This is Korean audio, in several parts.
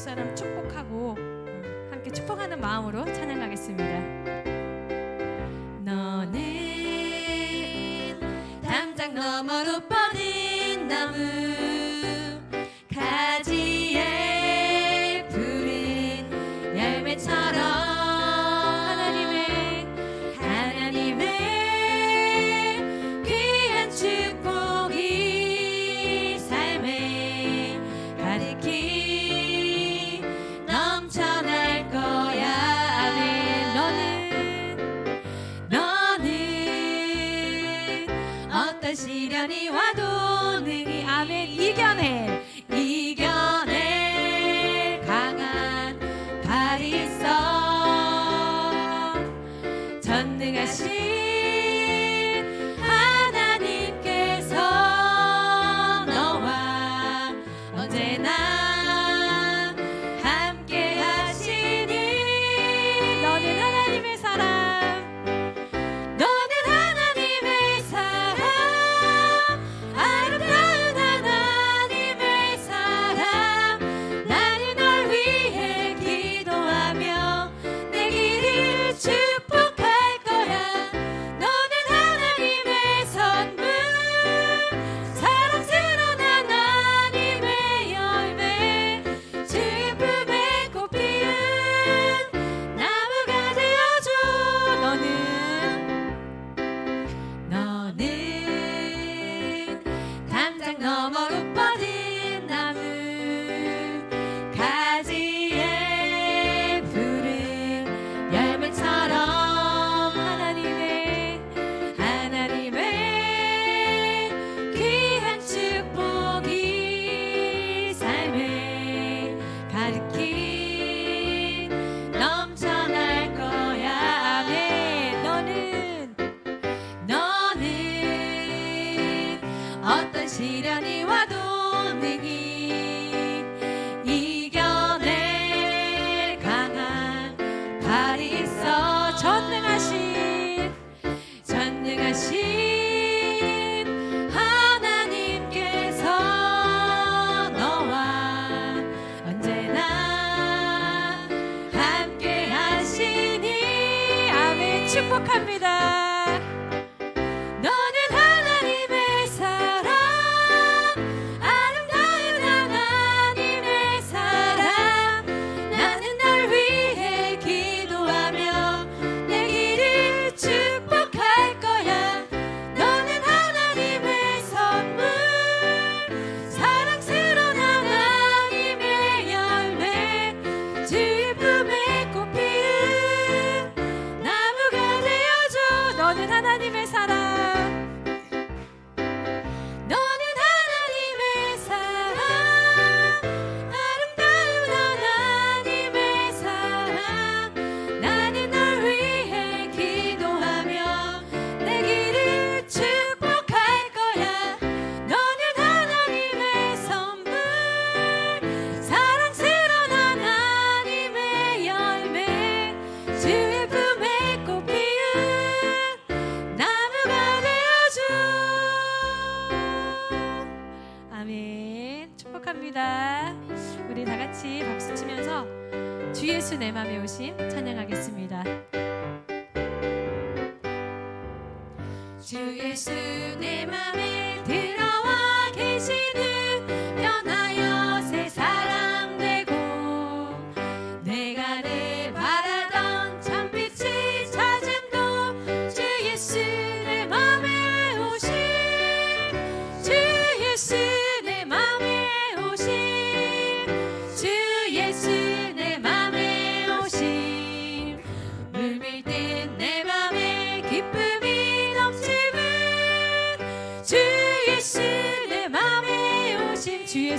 사람 축복하고 음, 함께 축복하는 마음으로 찬양하겠습니다. 너는 담장 너머로 Nihuadu. mama. Go.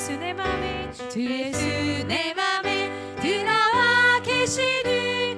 예수 내 맘에 주 예수 내 맘에 들어와 계시는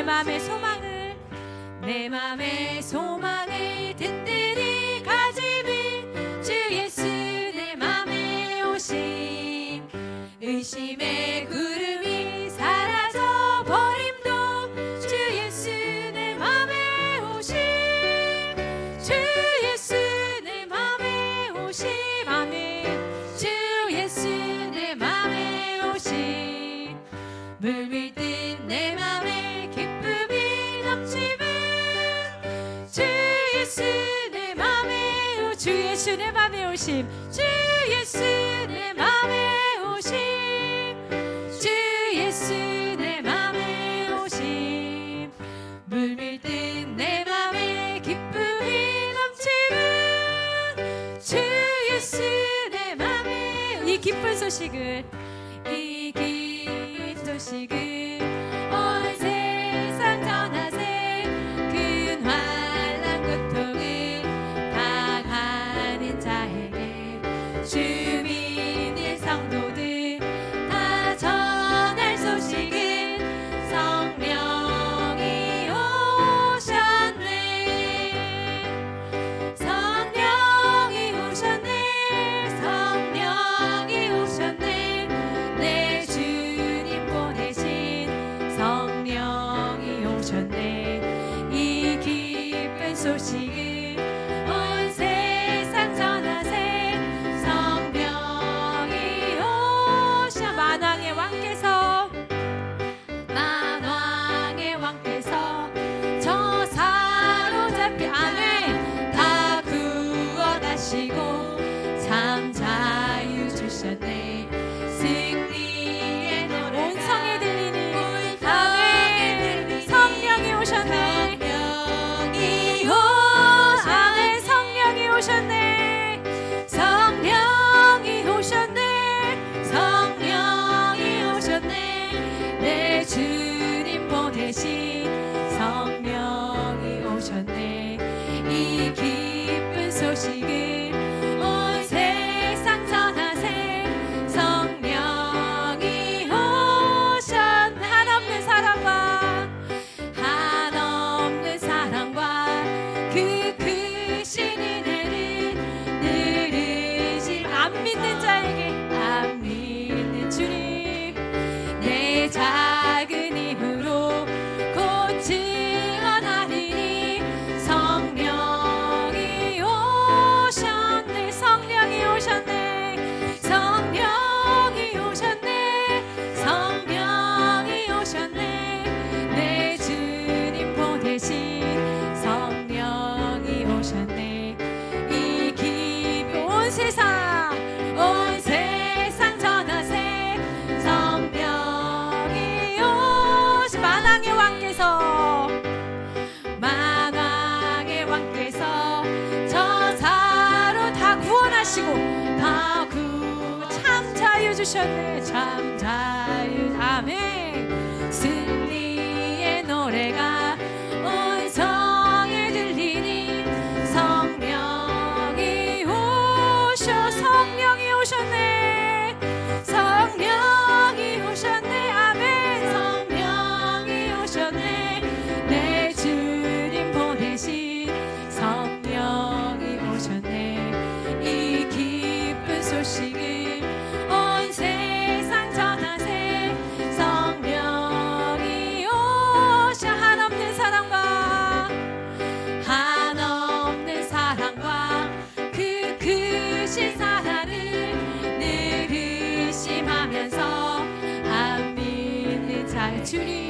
내 맘의 소망을 내 맘의 소망을 든든히 가지는 주 예수 내 맘에 오신 의심의 구름 예수 내 맘에 오심. 주 예수 내 맘에 오심. 주 예수 내 맘에 오심. 물밀듯 내 맘에 기쁨이 넘치는 주 예수 내 맘에 이 기쁜 소식을 이 기쁜 소식을 대신 성 해주셨네 참 자유. tuning in.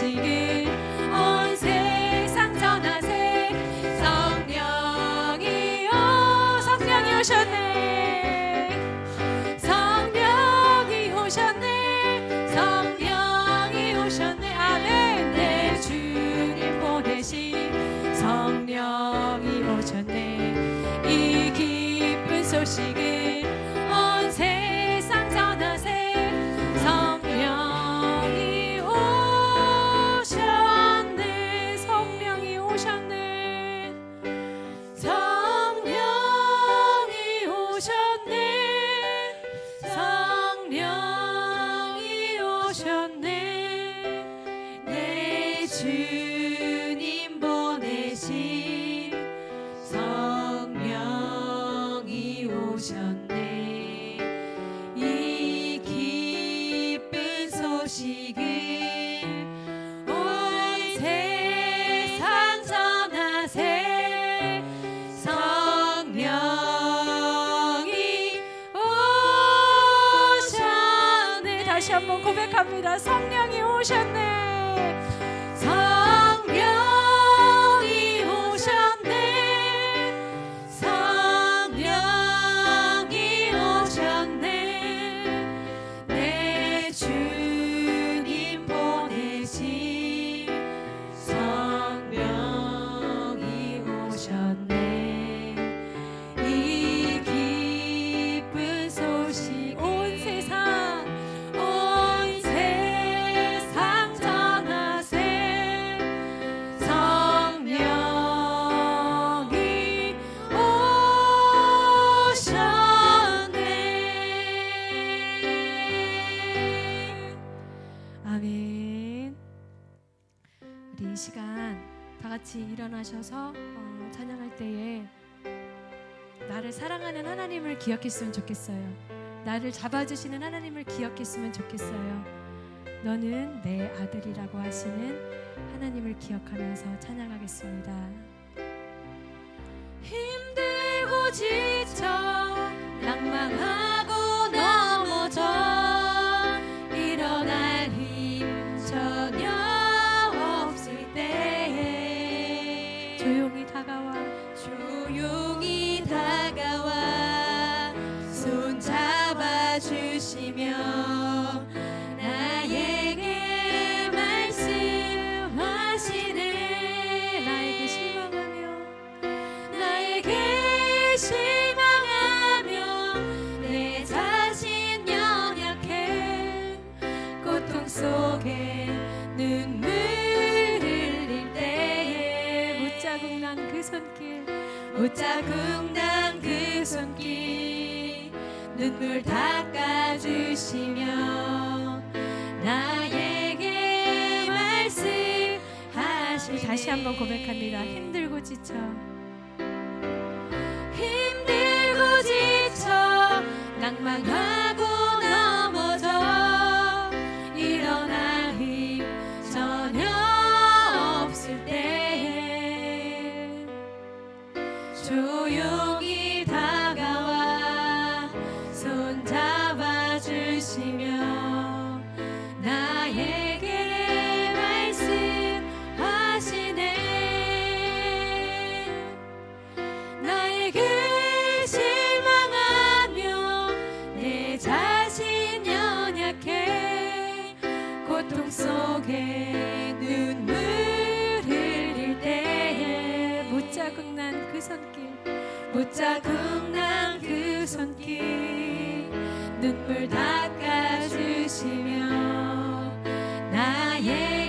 see 고백합니다. 성령이 오셨네. 나를 사랑하는 하나님을 기억했으면 좋겠어요. 나를 잡아주시는 하나님을 기억했으면 좋겠어요. 너는 내 아들이라고 하시는 하나님을 기억하면서 찬양하겠습니다. 힘들고 지쳐 낭망하고 할렐루야 힘들고 지쳐. 힘들고 지쳐. 낭만한 눈물 흘릴 때에 못 자국 난 그 손길 못 자국 난 그 손길. 눈물 닦아주시며 나의